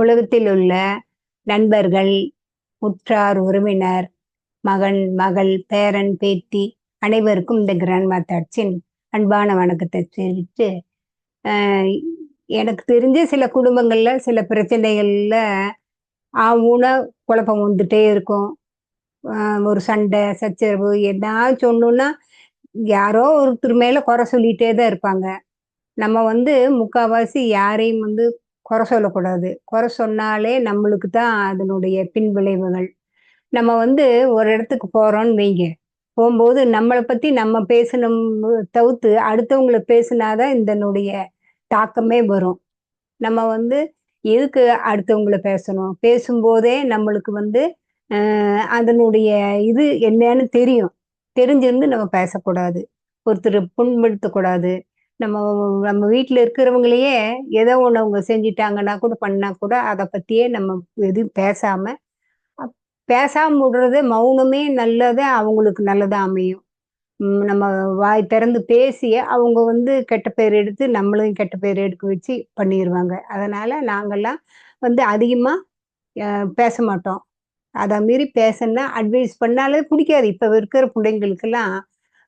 உலகத்தில் உள்ள நண்பர்கள் உற்றார் உறவினர் மகன் மகள் பேரன் பேத்தி அனைவருக்கும் இந்த கிராண்ட் தாட்சின் அன்பான வணக்கத்தை தெரிவித்து எனக்கு தெரிஞ்ச சில குடும்பங்களில் சில பிரச்சனைகளில் ஆவுன குழப்பம் வந்துட்டே இருக்கும். ஒரு சண்டை சச்சரவு எதாவது சொன்னோன்னா யாரோ ஒருத்தர் மேலே குறை சொல்லிகிட்டே தான் இருப்பாங்க. நம்ம வந்து முக்கால்வாசி யாரையும் வந்து குறை சொல்லக்கூடாது. குறை சொன்னாலே நம்மளுக்கு தான் அதனுடைய பின்விளைவுகள். நம்ம வந்து ஒரு இடத்துக்கு போகிறோன்னு வைங்க. போகும்போது நம்மளை பற்றி நம்ம பேசணும் தவிர்த்து அடுத்தவங்கள பேசினாதான் இதனுடைய தாக்கமே வரும். நம்ம வந்து எதுக்கு அடுத்தவங்கள பேசணும்? பேசும்போதே நம்மளுக்கு வந்து அதனுடைய இது என்னன்னு தெரியும். தெரிஞ்சிருந்து நம்ம பேசக்கூடாது. ஒருத்தர் புண்படுத்தக்கூடாது. நம்ம நம்ம வீட்டில் இருக்கிறவங்களையே ஏதோ ஒன்று அவங்க செஞ்சிட்டாங்கன்னா கூட பண்ணா கூட அதை பற்றியே நம்ம எதுவும் பேசாமல் பேசாமல் விடுறது மௌனமே நல்லது அவங்களுக்கு நல்லதாக அமையும். நம்ம வாய் திறந்து பேசி அவங்க வந்து கெட்ட பேர் எடுத்து நம்மளையும் கெட்ட பேர் எடுக்க வச்சு பண்ணிடுவாங்க அதனால் நாங்கள்லாம் வந்து அதிகமாக பேச மாட்டோம். அதை மீறி பேசணும்னா அட்வைஸ் பண்ணாலே பிடிக்காது. இப்போ இருக்கிற பிள்ளைங்களுக்கெல்லாம்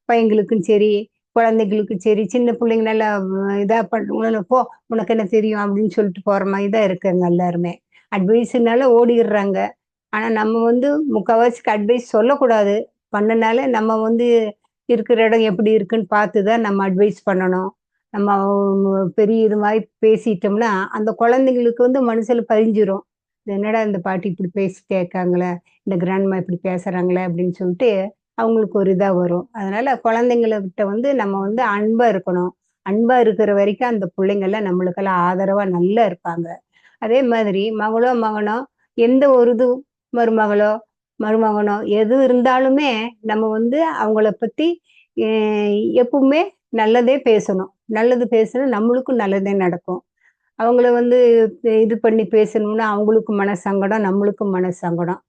பையங்களுக்கும் சரி குழந்தைகளுக்கு சரி சின்ன பிள்ளைங்க நல்லா இதாக பண்ண போ உனக்கு என்ன தெரியும் அப்படின்னு சொல்லிட்டு போகிற மாதிரி தான் இருக்காங்க எல்லாருமே. அட்வைஸுனால ஓடிடுறாங்க. ஆனால் நம்ம வந்து முக்கால்வாசிக்கு அட்வைஸ் சொல்லக்கூடாது. பண்ணனால நம்ம வந்து இருக்கிற இடம் எப்படி இருக்குன்னு பார்த்து தான் நம்ம அட்வைஸ் பண்ணணும். நம்ம பெரிய இது மாதிரி பேசிட்டோம்னா அந்த குழந்தைங்களுக்கு வந்து மனசில் பதிஞ்சிரும். என்னடா இந்த பாட்டி இப்படி பேசி கேட்காங்களே இந்த கிராண்ட்மா இப்படி பேசுறாங்களே? அப்படின்னு சொல்லிட்டு அவங்களுக்கு ஒரு இதாக வரும். அதனால குழந்தைங்கள்கிட்ட வந்து நம்ம வந்து அன்பா இருக்கணும். அன்பா இருக்கிற வரைக்கும் அந்த பிள்ளைங்கள்லாம் நம்மளுக்கெல்லாம் ஆதரவா நல்லா இருப்பாங்க. அதே மாதிரி மகளோ மகனோ எந்த ஒரு இது மருமகளோ மருமகனோ எது இருந்தாலுமே நம்ம வந்து அவங்கள பத்தி எப்பவுமே நல்லதே பேசணும். நல்லது பேசணும் நம்மளுக்கும் நல்லதே நடக்கும். அவங்கள வந்து இது பண்ணி பேசணும்னா அவங்களுக்கும் மனசங்கடம் நம்மளுக்கும் மனசங்கடம்.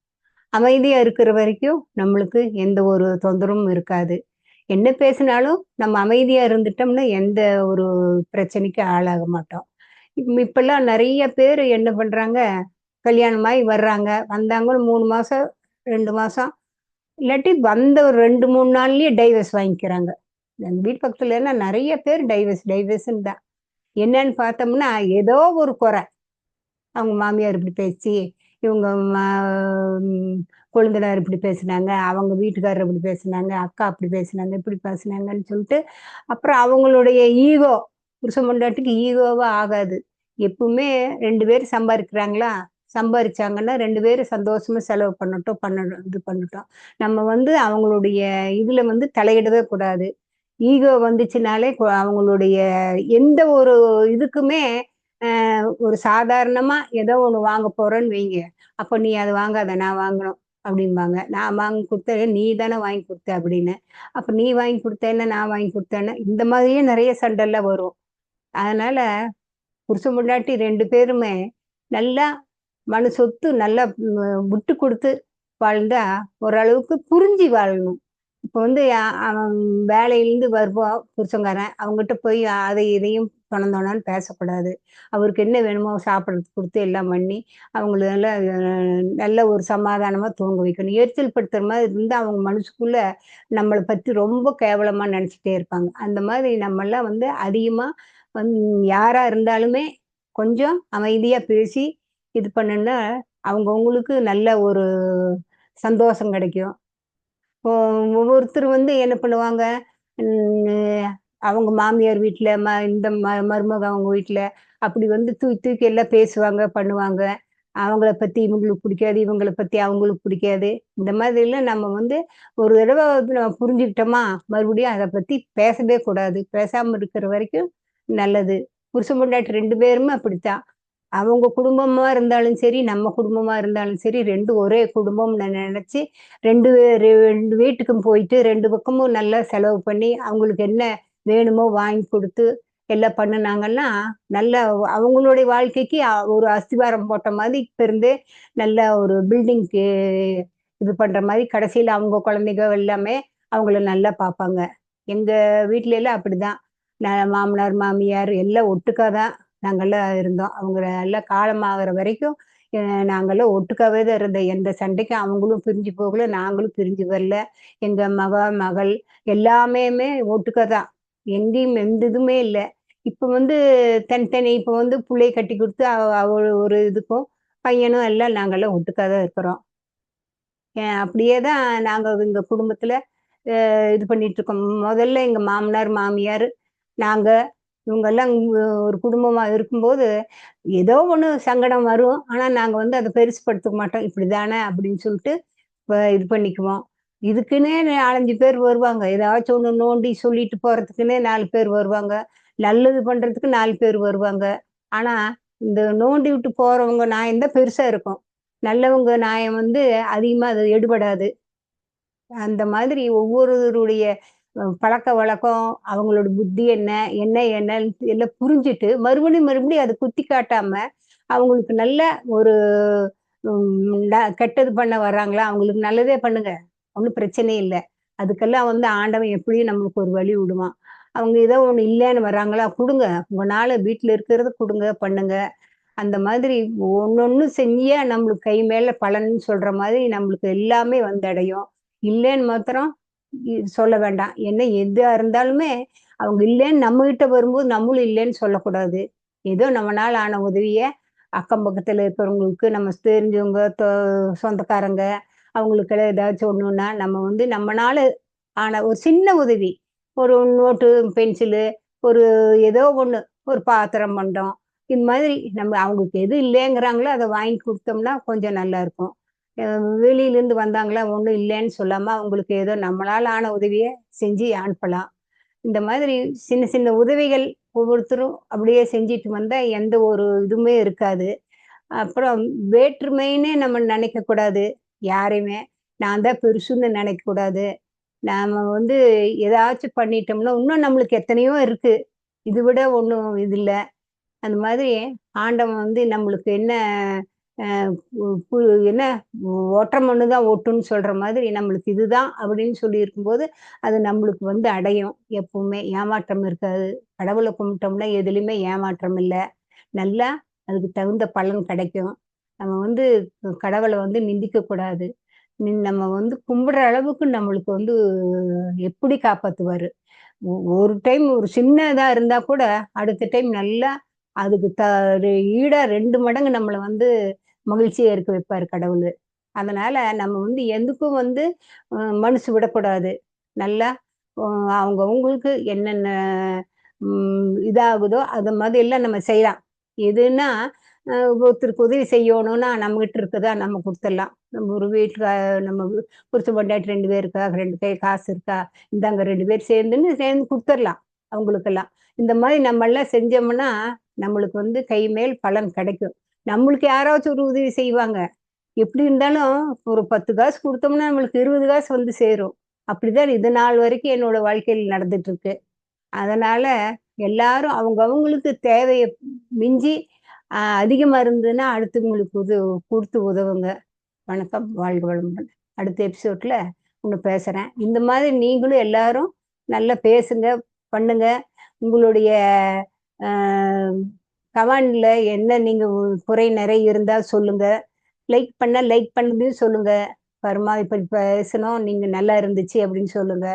அமைதியா இருக்கிற வரைக்கும் நம்மளுக்கு எந்த ஒரு தொந்தரவும் இருக்காது. என்ன பேசினாலும் நம்ம அமைதியா இருந்துட்டோம்னா எந்த ஒரு பிரச்சனைக்கு ஆளாக மாட்டோம். இப்பெல்லாம் நிறைய பேர் என்ன பண்றாங்க கல்யாணமாகி வர்றாங்க. வந்தாங்க மூணு மாசம் ரெண்டு மாசம் இல்லாட்டி வந்த ஒரு ரெண்டு மூணு நாள்லயே டைவர்ஸ் வாங்கிக்கிறாங்க. எங்க வீட்டு பக்கத்துல எல்லாம் நிறைய பேர் டைவர்ஸ் டைவர்ஸ்ன்னு தான். என்னன்னு பார்த்தோம்னா ஏதோ ஒரு குறை. அவங்க மாமியார் இப்படி பேசி இவங்க கொழுந்தனார் இப்படி பேசுனாங்க அவங்க வீட்டுக்காரர் இப்படி பேசுனாங்க அக்கா அப்படி பேசுனாங்க இப்படி பேசுனாங்கன்னு சொல்லிட்டு அப்புறம் அவங்களுடைய ஈகோ புருஷன் பொண்டாட்டிக்கு ஈகோவா ஆகாது. எப்பவுமே ரெண்டு பேர் சம்பாதிக்கிறாங்களா சம்பாதிச்சாங்கன்னா ரெண்டு பேரும் சந்தோஷமா செலவு பண்ணட்டும் பண்ணணும் இது பண்ணட்டும். நம்ம வந்து அவங்களுடைய இதுல வந்து தலையிடவே கூடாது. ஈகோ வந்துச்சுனாலே அவங்களுடைய எந்த ஒரு இதுக்குமே ஒரு சாதாரணமா ஏதோ ஒன்று வாங்க போறேன்னு வைங்க. அப்போ நீ அதை வாங்காத நான் வாங்கணும் அப்படிம்பாங்க. நான் வாங்கி கொடுத்தேன் நீ தானே வாங்கி கொடுத்த அப்படின்னு. அப்போ நீ வாங்கி கொடுத்தேன்னா நான் வாங்கி கொடுத்தேன்னா இந்த மாதிரியே நிறைய சண்டெல்லாம் வரும். அதனால புருஷன் பொண்டாட்டி ரெண்டு பேருமே நல்லா மனு சொத்து நல்லா விட்டு கொடுத்து வாழ்ந்தா ஓரளவுக்கு புரிஞ்சு வாழணும். இப்போ வந்து அவன் வேலையிலேருந்து வருவான் புருஷங்காரன் அவங்ககிட்ட போய் அதை இதையும் தொணந்தோனான்னு பேசக்கூடாது. அவருக்கு என்ன வேணுமோ சாப்பிட்றதுக்கு கொடுத்து எல்லாம் பண்ணி அவங்கள நல்ல ஒரு சமாதானமாக தூங்க வைக்கணும். எரிச்சல் படுத்துகிற மாதிரி இருந்தால் அவங்க மனசுக்குள்ளே நம்மளை பற்றி ரொம்ப கேவலமாக நினச்சிட்டே இருப்பாங்க. அந்த மாதிரி நம்மெல்லாம் வந்து அதிகமாக வந்து யாராக இருந்தாலுமே கொஞ்சம் அமைதியாக பேசி இது பண்ணுன்னா அவங்கவுங்களுக்கு நல்ல ஒரு சந்தோஷம் கிடைக்கும். ஒவ்வொருத்தர் வந்து என்ன பண்ணுவாங்க? அவங்க மாமியார் வீட்டில் ம இந்த ம மருமக அவங்க வீட்டில் அப்படி வந்து தூக்கி தூக்கி எல்லாம் பேசுவாங்க பண்ணுவாங்க. அவங்கள பற்றி இவங்களுக்கு பிடிக்காது இவங்களை பற்றி அவங்களுக்கு பிடிக்காது. இந்த மாதிரிலாம் நம்ம வந்து ஒரு தடவை நம்ம புரிஞ்சுக்கிட்டோமா மறுபடியும் அதை பற்றி பேசவே கூடாது. பேசாமல் இருக்கிற வரைக்கும் நல்லது. புருஷன் பொண்டாட்டி ரெண்டு பேருமே அப்படித்தான். அவங்க குடும்பமா இருந்தாலும் சரி நம்ம குடும்பமா இருந்தாலும் சரி ரெண்டு ஒரே குடும்பம் நினைச்சு ரெண்டு ரெண்டு வீட்டுக்கும் போயிட்டு ரெண்டு பக்கமும் நல்லா செலவு பண்ணி அவங்களுக்கு என்ன வேணுமோ வாங்கி கொடுத்து எல்லாம் பண்ணுனாங்கன்னா நல்ல அவங்களுடைய வாழ்க்கைக்கு அ- ஒரு அஸ்திவாரம் போட்ட மாதிரி இப்போ இருந்தே நல்ல ஒரு பில்டிங்க்கு இது பண்ற மாதிரி கடைசியில் அவங்க குழந்தைங்க எல்லாமே அவங்கள நல்லா பார்ப்பாங்க. எங்கள் வீட்டில எல்லாம் அப்படிதான். நான் மாமனார் மாமியார் எல்லாம் ஒட்டுக்கா தான் நாங்கெல்லாம் இருந்தோம். அவங்க எல்லாம் காலமாகிற வரைக்கும் அஹ் நாங்கெல்லாம் ஒட்டுக்காவே தான் இருந்தோம். எந்த சண்டைக்கும் அவங்களும் பிரிஞ்சு போகல நாங்களும் பிரிஞ்சு வரல. எங்கள் மக மகள் எல்லாமே ஒட்டுக்கா தான் எங்கேயும் எந்த இதுவுமே இல்லை. இப்போ வந்து தனித்தனி இப்போ வந்து புள்ளைய கட்டி கொடுத்து அவ ஒரு இதுக்கும் பையனும் எல்லாம் நாங்கள்லாம் ஒட்டுக்கா தான் இருக்கிறோம். அப்படியே தான் நாங்கள் எங்கள் குடும்பத்தில் இது பண்ணிட்டு இருக்கோம். முதல்ல எங்கள் மாமனார் மாமியார் நாங்கள் இவங்கெல்லாம் ஒரு குடும்பமாக இருக்கும்போது ஏதோ ஒன்று சங்கடம் வரும். ஆனால் நாங்கள் வந்து அதை பெருசுப்படுத்திக்க மாட்டோம். இப்படி தானே அப்படின்னு சொல்லிட்டு இப்போ இது பண்ணிக்குவோம். இதுக்குன்னே நாலஞ்சு பேர் வருவாங்க. ஏதாச்சும் ஒன்று நோண்டி சொல்லிட்டு போறதுக்குன்னே நாலு பேர் வருவாங்க. நல்லது பண்றதுக்கு நாலு பேர் வருவாங்க. ஆனா இந்த நோண்டி விட்டு போறவங்க நியாயம் தான் பெருசா இருக்கும். நல்லவங்க நியாயம் வந்து அதிகமா அது எடுபடாது. அந்த மாதிரி ஒவ்வொருவருடைய பழக்க வழக்கம் அவங்களோட புத்தி என்ன என்ன என்னன்னு எல்லாம் புரிஞ்சுட்டு மறுபடியும் மறுபடியும் அதை குத்தி காட்டாம அவங்களுக்கு நல்ல ஒரு கெட்டது பண்ண வர்றாங்களா? அவங்களுக்கு நல்லதே பண்ணுங்க. ஒன்றும் பிரச்சனை இல்லை. அதுக்கெல்லாம் வந்து ஆண்டவன் எப்படியும் நம்மளுக்கு ஒரு வழி விடுவான். அவங்க ஏதோ ஒன்று இல்லைன்னு வர்றாங்களா கொடுங்க. உங்களால் வீட்டில் இருக்கிறத கொடுங்க பண்ணுங்க. அந்த மாதிரி ஒன்னொன்னு செஞ்சே நம்மளுக்கு கை மேல பலன் சொல்ற மாதிரி நம்மளுக்கு எல்லாமே வந்தடையும் இல்லைன்னு மாத்திரம் சொல்ல வேண்டாம். என்ன எதா இருந்தாலுமே அவங்க இல்லைன்னு நம்ம கிட்ட வரும்போது நம்மளும் இல்லைன்னு சொல்லக்கூடாது. ஏதோ நம்மளால் ஆன உதவிய அக்கம் பக்கத்துல இருக்கிறவங்களுக்கு நம்ம தெரிஞ்சவங்க தொ- சொந்தக்காரங்க அவங்களுக்கு ஏதாச்சும் ஒன்றுன்னா நம்ம வந்து நம்மளால ஆன ஒரு சின்ன உதவி ஒரு நோட்டு பென்சிலு ஒரு ஏதோ ஒன்று ஒரு பாத்திரம் பண்டம் இது மாதிரி நம்ம அவங்களுக்கு எது இல்லைங்கிறாங்களோ அதை வாங்கி கொடுத்தோம்னா கொஞ்சம் நல்லா இருக்கும். வெளியிலேருந்து வந்தாங்களா ஒன்றும் இல்லைன்னு சொல்லாமல் அவங்களுக்கு ஏதோ நம்மளால் ஆன உதவியை செஞ்சு அனுப்பலாம். இந்த மாதிரி சின்ன சின்ன உதவிகள் ஒவ்வொருத்தரும் அப்படியே செஞ்சுட்டு வந்தால் எந்த ஒரு இதுவுமே இருக்காது. அப்புறம் வேற்றுமைன்னு நம்ம நினைக்கக்கூடாது. யாரையுமே நான் தான் பெருசுன்னு நினைக்கக்கூடாது. நாம் நாம வந்து ஏதாச்சும் பண்ணிட்டோம்னா இன்னும் நம்மளுக்கு எத்தனையோ இருக்கு. இது விட ஒன்றும் இது இல்லை அந்த மாதிரி ஆண்டவன் வந்து நம்மளுக்கு என்ன என்ன ஓட்டம் ஒன்று தான் ஓட்டுன்னு சொல்கிற மாதிரி நம்மளுக்கு இதுதான் அப்படின்னு சொல்லி இருக்கும்போது அது நம்மளுக்கு வந்து அடையும். எப்பவுமே ஏமாற்றம் இருக்காது. கடவுளை கும்பிட்டோம்னா எதுலையுமே ஏமாற்றம் இல்லை. நல்லா அதுக்கு தகுந்த பலன் கிடைக்கும். நம்ம வந்து கடவுளை வந்து நிந்திக்க கூடாது. நின் நம்ம வந்து கும்பிடுற அளவுக்கு நம்மளுக்கு வந்து எப்படி காப்பாத்துவாரு? ஒ- ஒரு டைம் ஒரு சின்னதா இருந்தா கூட அடுத்த டைம் நல்லா அதுக்கு த ஈடா ரெண்டு மடங்கு நம்மளை வந்து மகிழ்ச்சியா இருக்க வைப்பாரு கடவுள். அதனால நம்ம வந்து எதுக்கும் வந்து மனசு விடக்கூடாது. நல்லா அவங்க அவங்களுக்கு என்னென்ன உம், இதாகுதோ அது மாதிரி எல்லாம் நம்ம செய்யலாம். எதுன்னா ஒருத்தருக்கு உதவி செய்யணும்னா நம்ம கிட்ட இருக்குதா நம்ம கொடுத்துடலாம். நம்ம ஒரு வீட்டுக்கு நம்ம புரிச்ச பொண்டாட்டி ரெண்டு பேர் இருக்கா ரெண்டு கை காசு இருக்கா இந்தாங்க ரெண்டு பேர் சேர்ந்துன்னு சேர்ந்து கொடுத்துடலாம் அவங்களுக்கெல்லாம். இந்த மாதிரி நம்ம எல்லாம் செஞ்சோம்னா நம்மளுக்கு வந்து கை மேல் பலன் கிடைக்கும். நம்மளுக்கு யாராச்சும் ஒரு உதவி செய்வாங்க. எப்படி இருந்தாலும் ஒரு பத்து காசு கொடுத்தோம்னா நம்மளுக்கு இருபது காசு வந்து சேரும். அப்படிதான் இது நாள் வரைக்கும் என்னோட வாழ்க்கையில் நடந்துட்டு இருக்கு. அதனால எல்லாரும் அவங்க அவங்களுக்கு தேவையை மிஞ்சி அதிகமாக இருந்ததுன்னா அடுத்தவங்களுக்கு உத கொடுத்து உதவுங்க. வணக்கம் வாழ்க வளமுடன். அடுத்த எபிசோட்ல ஒன்று பேசுறேன். இந்த மாதிரி நீங்களும் எல்லாரும் நல்லா பேசுங்க பண்ணுங்க. உங்களுடைய கமெண்ட்ல என்ன நீங்க குறை நிறைய இருந்தா சொல்லுங்க. லைக் பண்ண லைக் பண்ணதையும் சொல்லுங்க. பரமா இப்படி பேசணும் நீங்க நல்லா இருந்துச்சு அப்படின்னு சொல்லுங்க.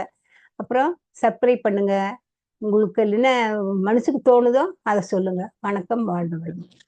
அப்புறம் சப்ஸ்கிரைப் பண்ணுங்க. உங்களுக்கு என்ன மனசுக்கு தோணுதோ அதை சொல்லுங்க. வணக்கம் வாழ்க வளமுடன்.